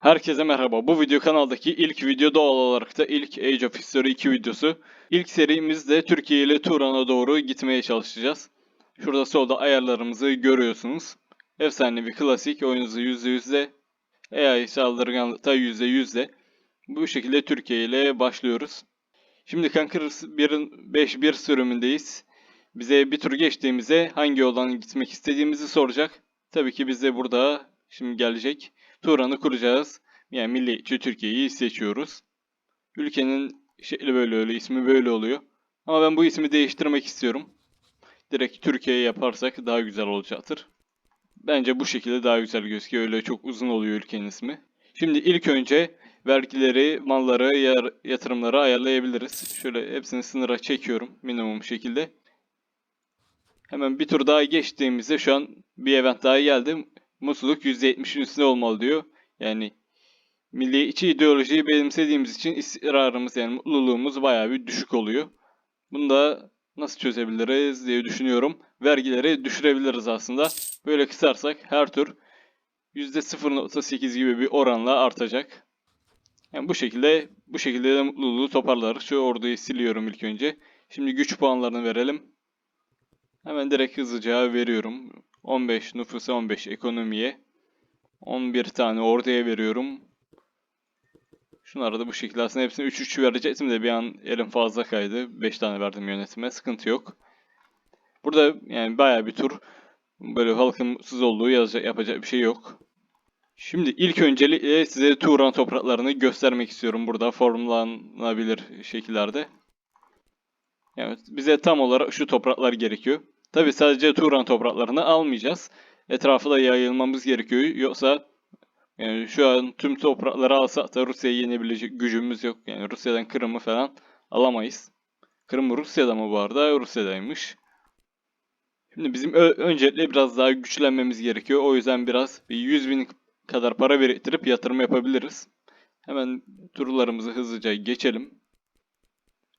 Herkese merhaba. Bu video kanaldaki ilk video doğal olarak da ilk Age of History 2 videosu. İlk serimizde Türkiye ile Turan'a doğru gitmeye çalışacağız. Şurada solda ayarlarımızı görüyorsunuz. Efsanevi klasik oyun hızı %100'de. AI saldırganlıkta %100'de. Bu şekilde Türkiye ile başlıyoruz. Şimdi 1'in 5.1 sürümündeyiz. Bize bir tur geçtiğimizde hangi yoldan gitmek istediğimizi soracak. Tabii ki biz de burada şimdi gelecek. Turan'ı kuracağız. Yani milliyetçi Türkiye'yi seçiyoruz. Ülkenin şekli böyle öyle, ismi böyle oluyor. Ama ben bu ismi değiştirmek istiyorum. Direkt Türkiye yaparsak daha güzel olacaktır. Bence bu şekilde daha güzel gözüküyor. Öyle çok uzun oluyor ülkenin ismi. Şimdi ilk önce vergileri, malları, yar- yatırımları ayarlayabiliriz. Şöyle hepsini sınıra çekiyorum minimum şekilde. Hemen bir tur daha geçtiğimizde şu an bir event daha geldi. Mutluluk %70'in üstünde olmalı diyor. Yani milliyetçi ideolojiyi benimsediğimiz için istikrarımız yani mutluluğumuz bayağı bir düşük oluyor. Bunu da nasıl çözebiliriz diye düşünüyorum. Vergileri düşürebiliriz aslında. Böyle kısarsak her tur %0.8 gibi bir oranla artacak. Yani bu şekilde bu şekilde de mutluluğu toparlarız. Şu orduyu siliyorum ilk önce. Şimdi güç puanlarını verelim. Hemen direkt hızlıca veriyorum. 15 nüfusa 15 ekonomiye. 11 tane orduya veriyorum. Şunları da bu şekilde aslında hepsini 3-3 verecektim de bir an elim fazla kaydı. 5 tane verdim yönetime. Sıkıntı yok. Burada yani bayağı bir tur böyle halkın mutsuz olduğu yazacak, yapacak bir şey yok. Şimdi ilk öncelikle size Turan topraklarını göstermek istiyorum burada formlanabilir şekillerde. Evet, bize tam olarak şu topraklar gerekiyor. Tabi sadece Turan topraklarını almayacağız. Etrafı da yayılmamız gerekiyor. Yoksa yani şu an tüm toprakları alsak da Rusya'yı yenebilecek gücümüz yok. Yani Rusya'dan Kırım'ı falan alamayız. Kırım Rusya'da mı bu arada? Rusya'daymış. Şimdi bizim öncelikle biraz daha güçlenmemiz gerekiyor. O yüzden biraz bir 100 bin kadar para biriktirip yatırım yapabiliriz. Hemen turlarımızı hızlıca geçelim.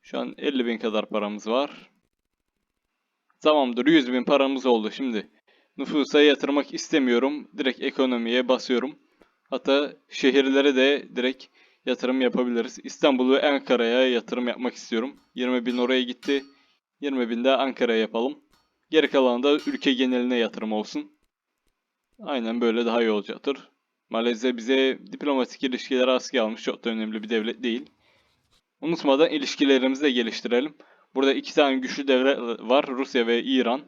Şu an 50 bin kadar paramız var. Tamamdır 100 bin paramız oldu şimdi. Nüfusa yatırmak istemiyorum. Direkt ekonomiye basıyorum. Hatta şehirlere de direkt yatırım yapabiliriz. İstanbul ve Ankara'ya yatırım yapmak istiyorum. 20 bin oraya gitti. 20 bin de Ankara'ya yapalım. Geri kalan da ülke geneline yatırım olsun. Aynen böyle daha iyi olacaktır. Malezya bize diplomatik ilişkileri askıya almış. Çok da önemli bir devlet değil. Unutmadan ilişkilerimizi de geliştirelim. Burada iki tane güçlü devlet var. Rusya ve İran.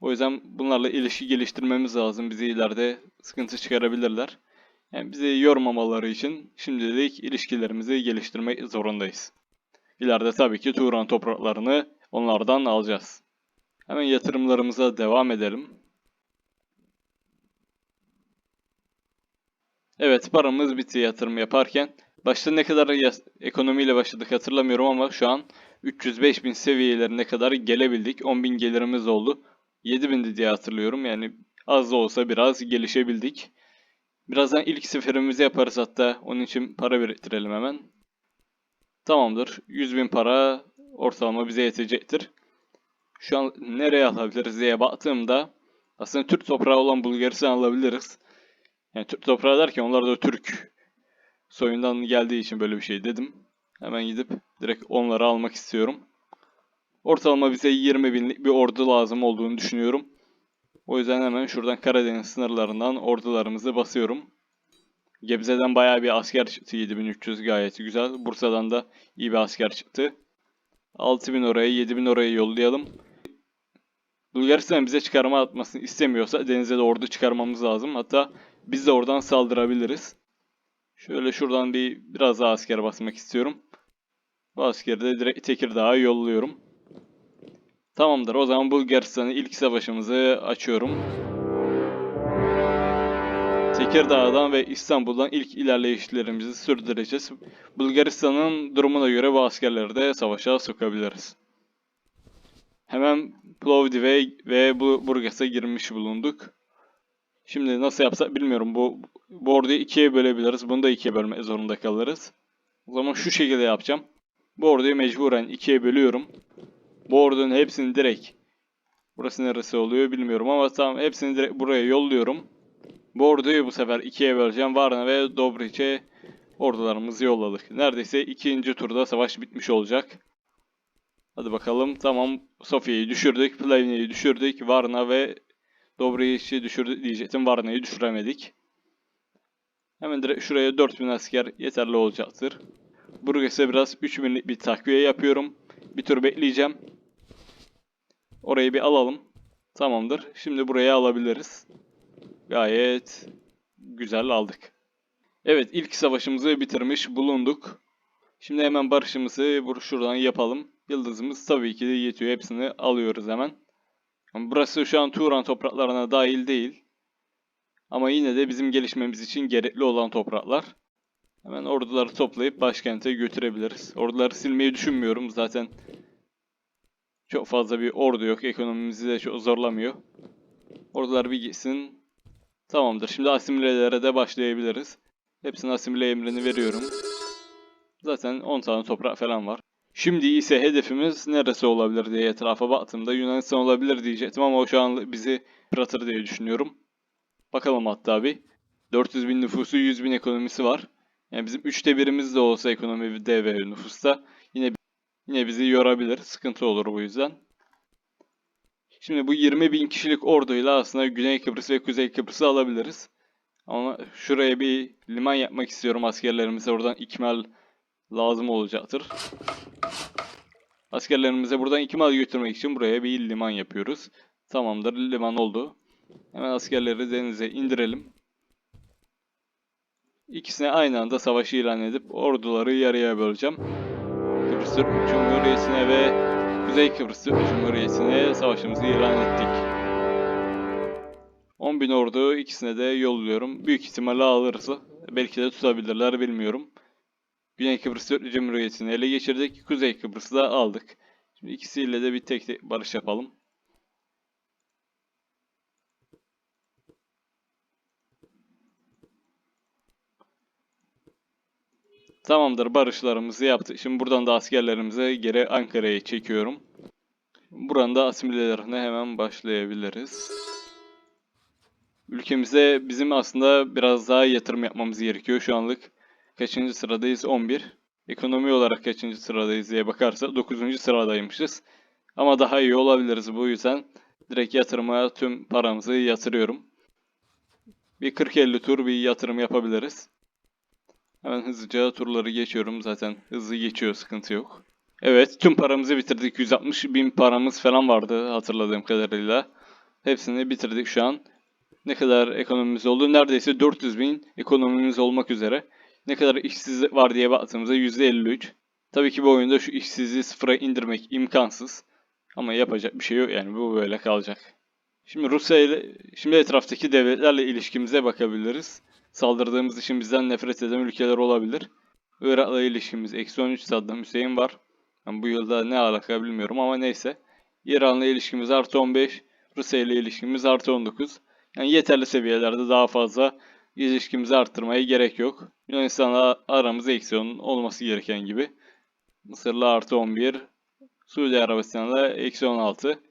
O yüzden bunlarla ilişki geliştirmemiz lazım. Bizi ileride sıkıntı çıkarabilirler. Yani bizi yormamaları için şimdilik ilişkilerimizi geliştirmek zorundayız. İleride tabii ki Turan topraklarını onlardan alacağız. Hemen yatırımlarımıza devam edelim. Evet paramız bitti yatırım yaparken. Başta ne kadar ekonomiyle başladık hatırlamıyorum ama şu an 305 bin seviyelerine kadar gelebildik. 10 bin gelirimiz oldu. 7 bindi diye hatırlıyorum. Yani az da olsa biraz gelişebildik. Birazdan ilk seferimizi yaparız hatta. Onun için para biriktirelim hemen. Tamamdır. 100 bin para ortalama bize yetecektir. Şu an nereye alabiliriz diye baktığımda aslında Türk toprağı olan Bulgaristan alabiliriz. Yani Türk toprağı derken onlar da Türk soyundan geldiği için böyle bir şey dedim. Hemen gidip direkt onları almak istiyorum. Ortalama bize 20 binlik bir ordu lazım olduğunu düşünüyorum. O yüzden hemen şuradan Karadeniz sınırlarından ordularımızı basıyorum. Gebze'den bayağı bir asker çıktı. 7300 gayet güzel. Bursa'dan da iyi bir asker çıktı. 6000 oraya 7000 oraya yollayalım. Bulgaristan bize çıkarma atmasını istemiyorsa denize de ordu çıkarmamız lazım. Hatta biz de oradan saldırabiliriz. Şöyle şuradan bir biraz daha asker basmak istiyorum. Bu askeri de direkt Tekirdağ'a yolluyorum. Tamamdır. O zaman Bulgaristan'ın ilk savaşımızı açıyorum. Tekirdağ'dan ve İstanbul'dan ilk ilerleyişlerimizi sürdüreceğiz. Bulgaristan'ın durumuna göre bu askerleri de savaşa sokabiliriz. Hemen Plovdiv'e ve bu Burgas'a girmiş bulunduk. Şimdi nasıl yapsak bilmiyorum. Bu, orduyu ikiye bölebiliriz. Bunu da ikiye bölmek zorunda kalırız. O zaman şu şekilde yapacağım. Bu mecburen ikiye bölüyorum. Bu hepsini direkt burası neresi oluyor bilmiyorum ama tamam hepsini direkt buraya yolluyorum. Bu bu sefer ikiye böleceğim. Varna ve Dobric'e ordularımızı yolladık. Neredeyse ikinci turda savaş bitmiş olacak. Hadi bakalım. Tamam. Sofya'yı düşürdük. Plavnya'yı düşürdük. Varna ve Dobric'i düşürdük diyecektim. Varna'yı düşüremedik. Hemen direkt şuraya 4000 asker yeterli olacaktır. Burges'e biraz 3000'lik bir takviye yapıyorum. Bir tur bekleyeceğim. Orayı bir alalım. Tamamdır. Şimdi buraya alabiliriz. Gayet güzel aldık. Evet ilk savaşımızı bitirmiş bulunduk. Şimdi hemen barışımızı şuradan yapalım. Yıldızımız tabii ki de yetiyor. Hepsini alıyoruz hemen. Burası şu an Turan topraklarına dahil değil. Ama yine de bizim gelişmemiz için gerekli olan topraklar. Hemen orduları toplayıp başkente götürebiliriz. Orduları silmeyi düşünmüyorum. Zaten çok fazla bir ordu yok. Ekonomimizi de çok zorlamıyor. Ordular bir gitsin. Tamamdır. Şimdi asimilelere de başlayabiliriz. Hepsine asimile emrini veriyorum. Zaten 10 tane toprak falan var. Şimdi ise hedefimiz neresi olabilir diye etrafa baktığımda Yunanistan olabilir diyecektim ama o şu an bizi yıpratır diye düşünüyorum. Bakalım hatta bir. 400 bin nüfusu 100 bin ekonomisi var. Yani bizim üçte birimiz de olsa ekonomide ve nüfusta yine yine bizi yorabilir. Sıkıntı olur bu yüzden. Şimdi bu 20 bin kişilik orduyla aslında Güney Kıbrıs ve Kuzey Kıbrıs'ı alabiliriz. Ama şuraya bir liman yapmak istiyorum askerlerimize. Oradan ikmal lazım olacaktır. Askerlerimize buradan ikmal götürmek için buraya bir liman yapıyoruz. Tamamdır liman oldu. Hemen askerleri denize indirelim. İkisine aynı anda savaş ilan edip orduları yarıya böleceğim. Kıbrıs Türk Cumhuriyeti'ne ve Kuzey Kıbrıs Türk Cumhuriyeti'ne savaşımızı ilan ettik. 10.000 ordu ikisine de yolluyorum. Büyük ihtimalle alırız. Belki de tutabilirler bilmiyorum. Güney Kıbrıs Türk Cumhuriyeti'ni ele geçirdik. Kuzey Kıbrıs'ı da aldık. Şimdi ikisiyle de bir tek tek barış yapalım. Tamamdır barışlarımızı yaptık. Şimdi buradan da askerlerimizi geri Ankara'ya çekiyorum. Buranın da asimilelerine hemen başlayabiliriz. Ülkemize bizim aslında biraz daha yatırım yapmamız gerekiyor. Şu anlık kaçıncı sıradayız? 11. Ekonomi olarak kaçıncı sıradayız diye bakarsak 9. sıradaymışız. Ama daha iyi olabiliriz bu yüzden direkt yatırıma tüm paramızı yatırıyorum. Bir 40-50 tur bir yatırım yapabiliriz. Hemen hızlıca turları geçiyorum. Zaten hızlı geçiyor sıkıntı yok. Evet tüm paramızı bitirdik. 160 bin paramız falan vardı hatırladığım kadarıyla. Hepsini bitirdik şu an. Ne kadar ekonomimiz oldu? Neredeyse 400 bin ekonomimiz olmak üzere. Ne kadar işsizlik var diye baktığımızda %53. Tabii ki bu oyunda şu işsizliği sıfıra indirmek imkansız. Ama yapacak bir şey yok yani bu böyle kalacak. Şimdi Rusya ile şimdi etraftaki devletlerle ilişkimize bakabiliriz. Saldırdığımız için bizden nefret eden ülkeler olabilir. Irak'la ilişkimiz eksi 13 Saddam Hüseyin var. Yani bu yılda ne alaka bilmiyorum ama neyse. İran'la ilişkimiz artı 15. Rusya ile ilişkimiz artı 19. Yani yeterli seviyelerde daha fazla ilişkimizi arttırmaya gerek yok. Yunanistan'la aramız eksi 10 olması gereken gibi. Mısır'la artı 11. Suudi Arabistan'la eksi 16.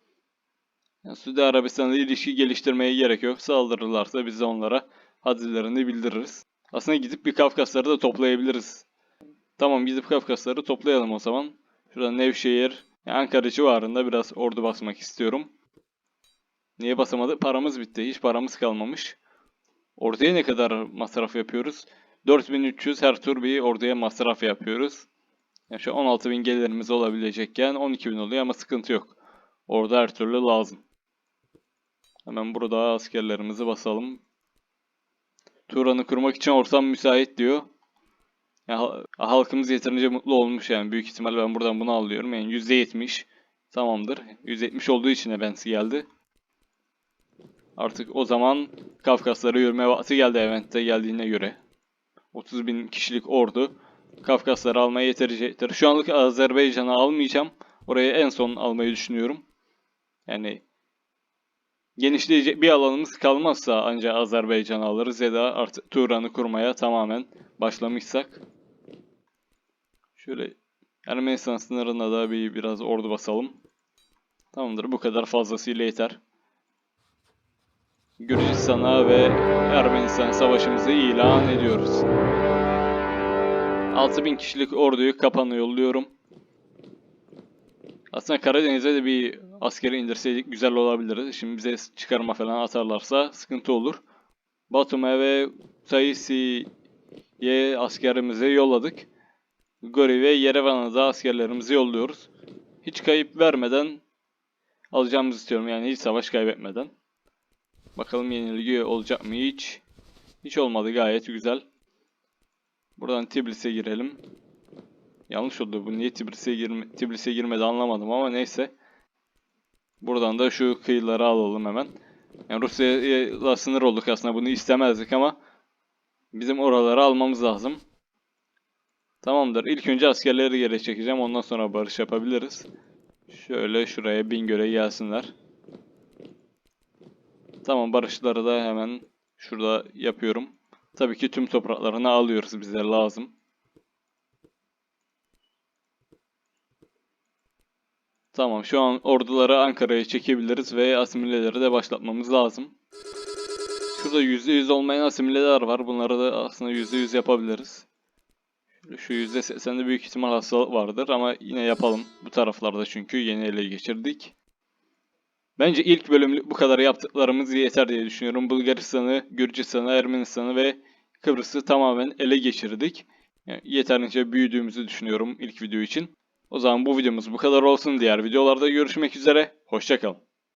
Yani Suudi Arabistan'la ilişki geliştirmeye gerek yok. Saldırırlarsa biz de onlara hadlerini bildiririz. Aslında gidip bir Kafkasları da toplayabiliriz. Tamam gidip Kafkasları toplayalım o zaman. Şurada Nevşehir, Ankara civarında biraz ordu basmak istiyorum. Niye basamadık? Paramız bitti. Hiç paramız kalmamış. Orduya ne kadar masraf yapıyoruz? 4300 her tur bir orduya masraf yapıyoruz. Yani şu 16000 gelirimiz olabilecekken 12000 oluyor ama sıkıntı yok. Orada her türlü lazım. Hemen burada askerlerimizi basalım. Turan'ı kurmak için ortam müsait diyor. Ya, hal- halkımız yeterince mutlu olmuş yani. Büyük ihtimal ben buradan bunu alıyorum. Yani %70 tamamdır. %70 olduğu için de bensi geldi. Artık o zaman Kafkaslara yürüme vakti geldi eventte geldiğine göre. 30 bin kişilik ordu Kafkasları almaya yetecektir. Şu anlık Azerbaycan'ı almayacağım. Oraya en son almayı düşünüyorum. Yani genişleyecek bir alanımız kalmazsa ancak Azerbaycan alırız ya da artık Turan'ı kurmaya tamamen başlamışsak. Şöyle Ermenistan sınırına da bir biraz ordu basalım. Tamamdır bu kadar fazlasıyla yeter. Gürcistan'a ve Ermenistan savaşımızı ilan ediyoruz. 6000 kişilik orduyu Kapan'a yolluyorum. Aslında Karadeniz'e de bir askeri indirseydik güzel olabilir. Şimdi bize çıkarma falan atarlarsa sıkıntı olur. Batum'a ve Sayısi'ye askerimizi yolladık. Gori ve Yerevan'a da askerlerimizi yolluyoruz. Hiç kayıp vermeden alacağımızı istiyorum. Yani hiç savaş kaybetmeden. Bakalım yenilgi olacak mı hiç? Hiç olmadı gayet güzel. Buradan Tbilis'e girelim. Yanlış oldu bu niye Tbilis'e girme, Tbilis'e girmedi anlamadım ama neyse. Buradan da şu kıyıları alalım hemen. Yani Rusya'yla sınır olduk aslında bunu istemezdik ama bizim oraları almamız lazım. Tamamdır. İlk önce askerleri geri çekeceğim. Ondan sonra barış yapabiliriz. Şöyle şuraya Bingöl'e gelsinler. Tamam barışları da hemen şurada yapıyorum. Tabii ki tüm topraklarını alıyoruz bize lazım. Tamam şu an orduları Ankara'ya çekebiliriz ve asimileleri de başlatmamız lazım. Şurada %100 olmayan asimileler var. Bunları da aslında %100 yapabiliriz. Şu %80'de büyük ihtimal hastalık vardır ama yine yapalım. Bu taraflarda çünkü yeni ele geçirdik. Bence ilk bölümlük bu kadar yaptıklarımız yeter diye düşünüyorum. Bulgaristan'ı, Gürcistan'ı, Ermenistan'ı ve Kıbrıs'ı tamamen ele geçirdik. Yani yeterince büyüdüğümüzü düşünüyorum ilk video için. O zaman bu videomuz bu kadar olsun. Diğer videolarda görüşmek üzere. Hoşçakalın.